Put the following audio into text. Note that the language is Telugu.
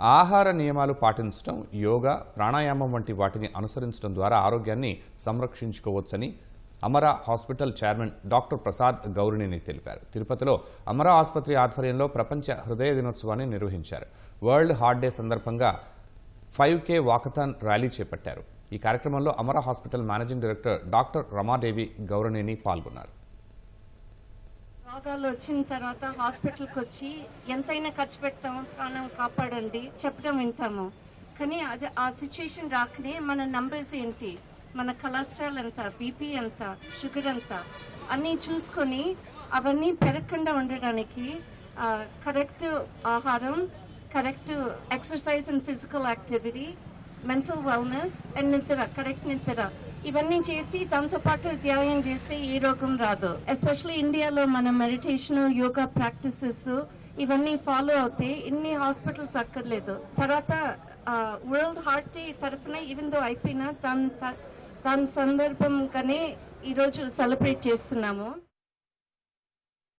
ఆహార నియమాలు పాటించడం యోగా ప్రాణాయామం వంటి వాటిని అనుసరించడం ద్వారా ఆరోగ్యాన్ని సంరక్షించుకోవచ్చని Amara hospital chairman doctor Prasad Gourineni తెలిపారు. తిరుపతిలో అమరా ఆసుపత్రి ఆధ్వర్యంలో ప్రపంచ హృదయ దినోత్సవాన్ని నిర్వహించారు. వరల్డ్ హార్ట్ డే సందర్భంగా ఫైవ్ కే వాకథాన్ ర్యాలీ చేపట్టారు. ఈ కార్యక్రమంలో Amara hospital managing director doctor Ramadevi Gouraneni పాల్గొన్నారు. రోగాలు వచ్చిన తర్వాత హాస్పిటల్కి వచ్చి ఎంతైనా ఖర్చు పెడతాము ప్రాణం కాపాడండి చెప్పడం వింటాము. కానీ అది ఆ సిచ్యుయేషన్ రాకనే మన నంబర్స్ ఏంటి? మన కొలెస్ట్రాల్ ఎంత బీపీ ఎంత షుగర్ ఎంత? అన్నీ చూసుకొని అవన్నీ పెరగకుండా ఉండడానికి కరెక్ట్ ఆహారం correct exercise and physical activity mental wellness and నిద్ర కరెక్ట్ నిద్ర. ఇవన్నీ చేసి దాంతో పాటు ధ్యానం చేస్తే ఏ రోగం రాదు. ఎస్పెషల్లీ ఇండియాలో మన మెడిటేషన్ యోగా ప్రాక్టీసెస్ ఇవన్నీ ఫాలో అవుతే ఇన్ని హాస్పిటల్స్ అక్కర్లేదు. తర్వాత వరల్డ్ హార్ట్ డే తరఫున ఈవెన్ దో అయిపోయినా దాని దాని సందర్భంగానే ఈరోజు సెలబ్రేట్ చేస్తున్నాము.